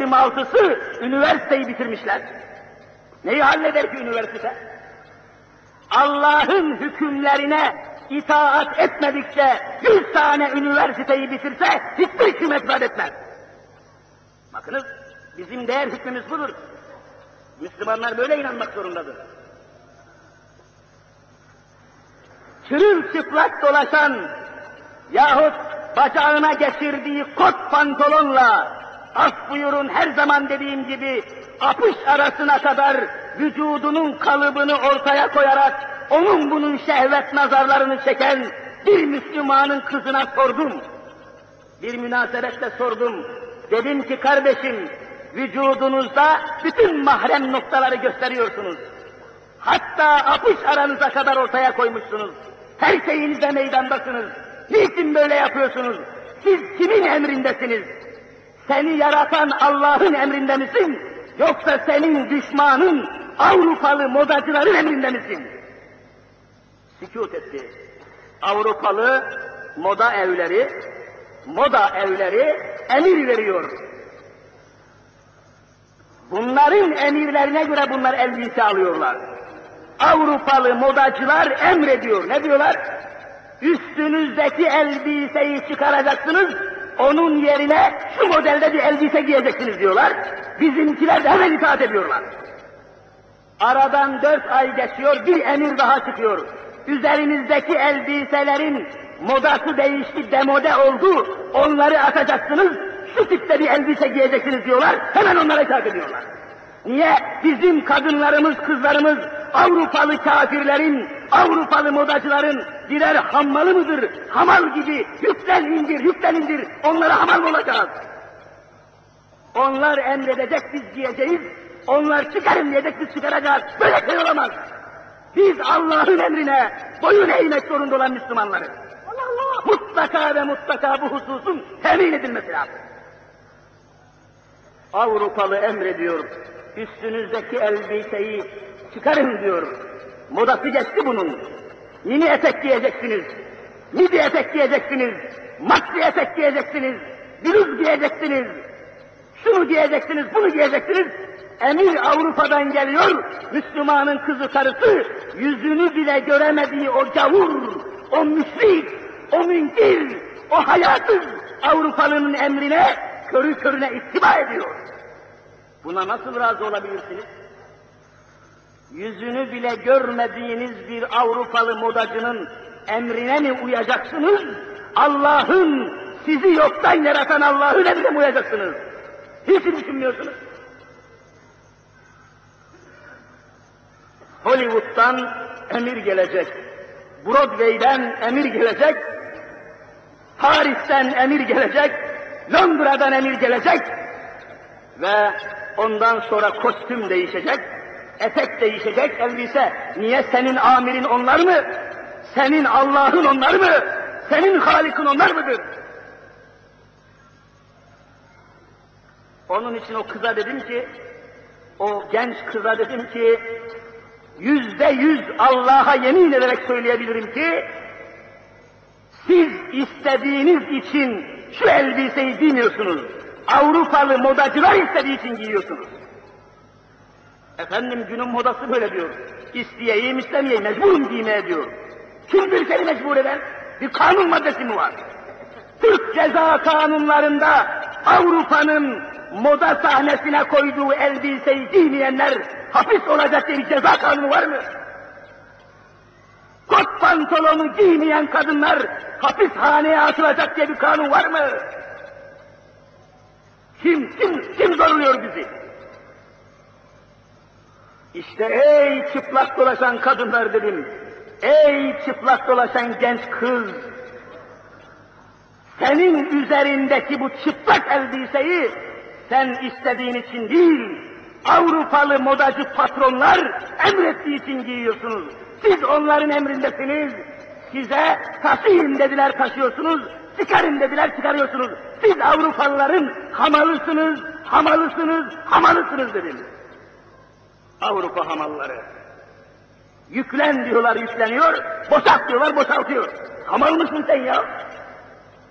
26'sı üniversiteyi bitirmişler. Neyi halleder ki üniversite? Allah'ın hükümlerine itaat etmedikçe yüz tane üniversiteyi bitirse hiçbir hükümet vaat etmez. Bakınız bizim değer hükmümüz budur. Müslümanlar böyle inanmak zorundadır. Çırılçıplak dolaşan yahut bacağına geçirdiği kot pantolonla af buyurun her zaman dediğim gibi apış arasına kadar vücudunun kalıbını ortaya koyarak onun bunun şehvet nazarlarını çeken bir Müslümanın kızına sordum. Bir münasebetle sordum. Dedim ki kardeşim vücudunuzda bütün mahrem noktaları gösteriyorsunuz. Hatta apış aranıza kadar ortaya koymuşsunuz. Her şeyinizde meydandasınız. Niçin böyle yapıyorsunuz? Siz kimin emrindesiniz? Seni yaratan Allah'ın emrinde misin? Yoksa senin düşmanın Avrupalı modacıların emrinde misin? Sükut etti. Avrupalı moda evleri, moda evleri emir veriyor. Bunların emirlerine göre bunlar elbise alıyorlar. Avrupalı modacılar emrediyor. Ne diyorlar? Üstünüzdeki elbiseyi çıkaracaksınız, onun yerine şu modelde bir elbise giyeceksiniz diyorlar. Bizimkiler de hemen itaat ediyorlar. Aradan dört ay geçiyor, bir emir daha çıkıyor. Üzerinizdeki elbiselerin modası değişti, demode oldu, onları atacaksınız, şu tipte bir elbise giyeceksiniz diyorlar, hemen onlara itaat ediyorlar. Niye? Bizim kadınlarımız, kızlarımız Avrupalı kafirlerin, Avrupalı modacıların birer hammalı mıdır? Hamal gibi yüklen indir, yüklen indir, onlara hamal mı olacağız? Onlar emredecek biz giyeceğiz, onlar çıkarın diyecek biz çıkaracağız. Böyle şey olamaz. Biz Allah'ın emrine boyun eğmek zorunda olan Müslümanlarız. Allah Allah! Mutlaka ve mutlaka bu hususun temin edilmesi lazım. Avrupalı emrediyor, üstünüzdeki elbiseyi çıkarın diyor. Modası geçti bunun. Mini etek giyeceksiniz, midi etek giyeceksiniz, maxi etek giyeceksiniz, bluz giyeceksiniz, şunu giyeceksiniz, bunu giyeceksiniz. Emir Avrupa'dan geliyor, Müslümanın kızı karısı, yüzünü bile göremediği o gavur, o müşrik, o münkir, o hayatı Avrupa'nın emrine körü körüne ittiba ediyor. Buna nasıl razı olabilirsiniz? Yüzünü bile görmediğiniz bir Avrupalı modacının emrine mi uyacaksınız? Allah'ın, sizi yoktan yaratan Allah'ın emrine mi uyacaksınız? Hiç düşünmüyorsunuz. Hollywood'dan emir gelecek, Broadway'den emir gelecek, Paris'ten emir gelecek, Londra'dan emir gelecek ve ondan sonra kostüm değişecek, etek değişecek, elbise. Niye senin amirin onlar mı? Senin Allah'ın onlar mı? Senin Halik'in onlar mıdır? Onun için o kıza dedim ki, o genç kıza dedim ki, yüzde yüz Allah'a yemin ederek söyleyebilirim ki, siz istediğiniz için şu elbiseyi giymiyorsunuz. Avrupalı modacılar istediği için giyiyorsunuz. Efendim günün modası böyle diyor. İsteyeyim istemeyeyim mecburum giymeye diyor. Kimdir seni mecbur eden? Bir kanun maddesi mi var? Türk ceza kanunlarında Avrupa'nın moda sahnesine koyduğu elbiseyi giymeyenler hapis olacak diye bir ceza kanunu var mı? Kot pantolonu giymeyen kadınlar hapishaneye atılacak diye bir kanun var mı? Kim, kim, kim zorluyor bizi? İşte ey çıplak dolaşan kadınlar dedim. Ey çıplak dolaşan genç kız. Senin üzerindeki bu çıplak elbiseyi sen istediğin için değil, Avrupalı modacı patronlar emrettiği için giyiyorsunuz. Siz onların emrindesiniz. Size taşıyın dediler taşıyorsunuz, çıkarın dediler çıkarıyorsunuz. Siz Avrupalıların hamalısınız, hamalısınız, hamalısınız dedim. Avrupa hamalları. Yüklen diyorlar yükleniyor, boşalt diyorlar boşaltıyor. Hamal mısın sen ya?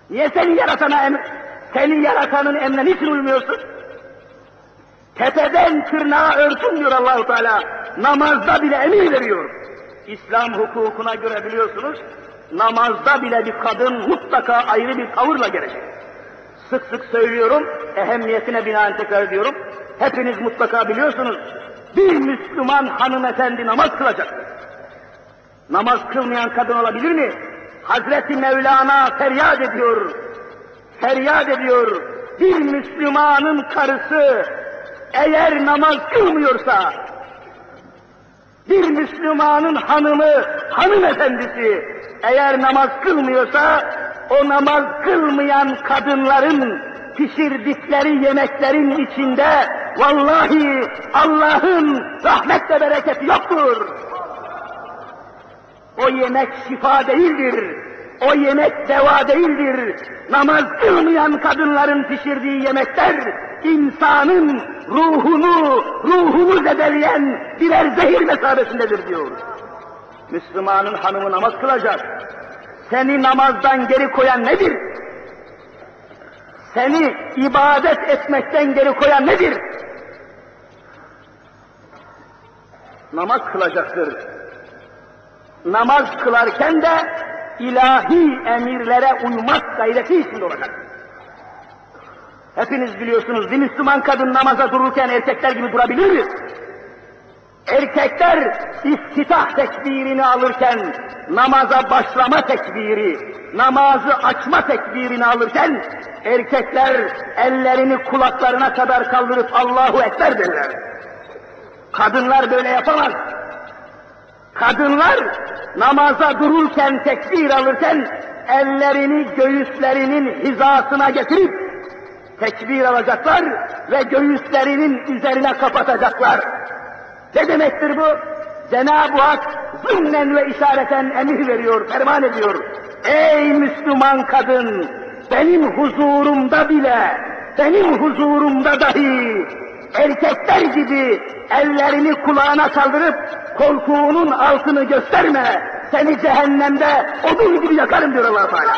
Niye seni yaratana emir, seni yaratanın emrine niçin uymuyorsun? Tepeden tırnağa örtün diyor Allahu Teala. Namazda bile emir veriyor. İslam hukukuna göre biliyorsunuz, namazda bile bir kadın mutlaka ayrı bir tavırla gelecek. Sık sık söylüyorum, ehemmiyetine binaen tekrar ediyorum. Hepiniz mutlaka biliyorsunuz, bir Müslüman hanımefendi namaz kılacak. Namaz kılmayan kadın olabilir mi? Hazreti Mevlana feryat ediyor, feryat ediyor. Bir Müslümanın karısı eğer namaz kılmıyorsa, bir Müslümanın hanımı, hanımefendisi eğer namaz kılmıyorsa, o namaz kılmayan kadınların pişirdikleri yemeklerin içinde vallahi Allah'ın rahmet ve bereketi yoktur. O yemek şifa değildir. O yemek deva değildir. Namaz kılmayan kadınların pişirdiği yemekler insanın ruhunu, ruhunu zedeleyen birer zehir mesabesindedir diyor. Müslümanın hanımı namaz kılacak. Seni namazdan geri koyan nedir? Seni ibadet etmekten geri koyan nedir? Namaz kılacaktır. Namaz kılarken de ilahi emirlere uymak gayreti içinde olacak. Hepiniz biliyorsunuz bir Müslüman kadın namaza dururken erkekler gibi durabilir mi? Erkekler iftitah tekbirini alırken, namaza başlama tekbiri, namazı açma tekbirini alırken, erkekler ellerini kulaklarına kadar kaldırıp Allahu Ekber derler. Kadınlar böyle yapamaz. Kadınlar namaza dururken, tekbir alırken, ellerini göğüslerinin hizasına getirip, tekbir alacaklar ve göğüslerinin üzerine kapatacaklar. Ne demektir bu? Cenab-ı Hak zımnen ve işareten emir veriyor, ferman ediyor. Ey Müslüman kadın, benim huzurumda bile, benim huzurumda dahi erkekler gibi ellerini kulağına kaldırıp koltuğunun altını gösterme. Seni cehennemde odun gibi yakarım diyor allah Teala.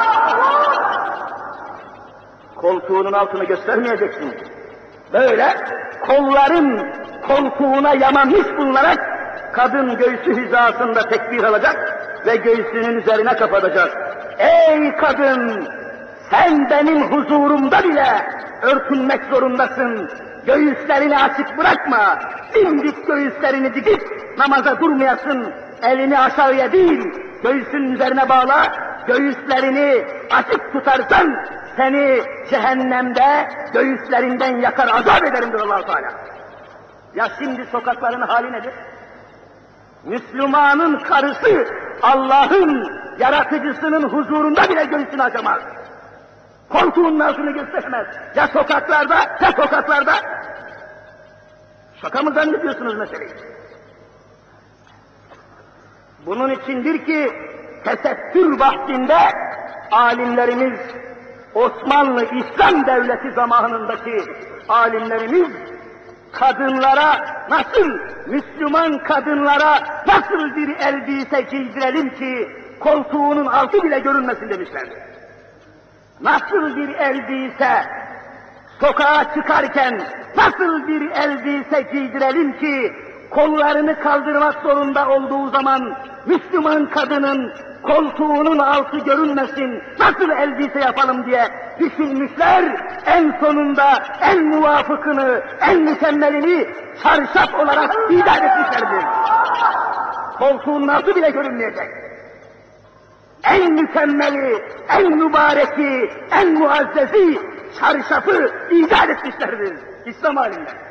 Koltuğunun altını göstermeyeceksin. Böyle kolların koltuğuna yamanmış bulunarak kadın göğsü hizasında tekbir alacak ve göğsünün üzerine kapatacak. Ey kadın! Sen benim huzurumda bile örtünmek zorundasın. Göğüslerini açık bırakma. Dimdik göğüslerini dikip namaza durmayasın. Elini aşağıya değil, göğsünün üzerine bağla. Göğüslerini açık tutarsan seni cehennemde göğüslerinden yakar azap ederim diyor allah Teala. Ya şimdi sokakların hali nedir? Müslümanın karısı Allah'ın yaratıcısının huzurunda bile göğsünü açamaz. Koltuğunun altını göstermez. Ya sokaklarda, ya sokaklarda. Şaka mı zannediyorsunuz meseleyi? Bunun içindir ki tesettür vaktinde alimlerimiz Osmanlı İslam Devleti zamanındaki alimlerimiz kadınlara nasıl, Müslüman kadınlara nasıl bir elbise giydirelim ki koltuğunun altı bile görünmesin demişlerdi. Nasıl bir elbise sokağa çıkarken nasıl bir elbise giydirelim ki kollarını kaldırmak zorunda olduğu zaman Müslüman kadının koltuğunun altı görünmesin, nasıl elbise yapalım diye düşünmüşler, en sonunda en muvafıkını, en mükemmelini çarşaf olarak icat etmişlerdir. Koltuğun altı bile görünmeyecek. En mükemmeli, en mübareki, en muazzezi çarşafı icat etmişlerdir İslam alimler.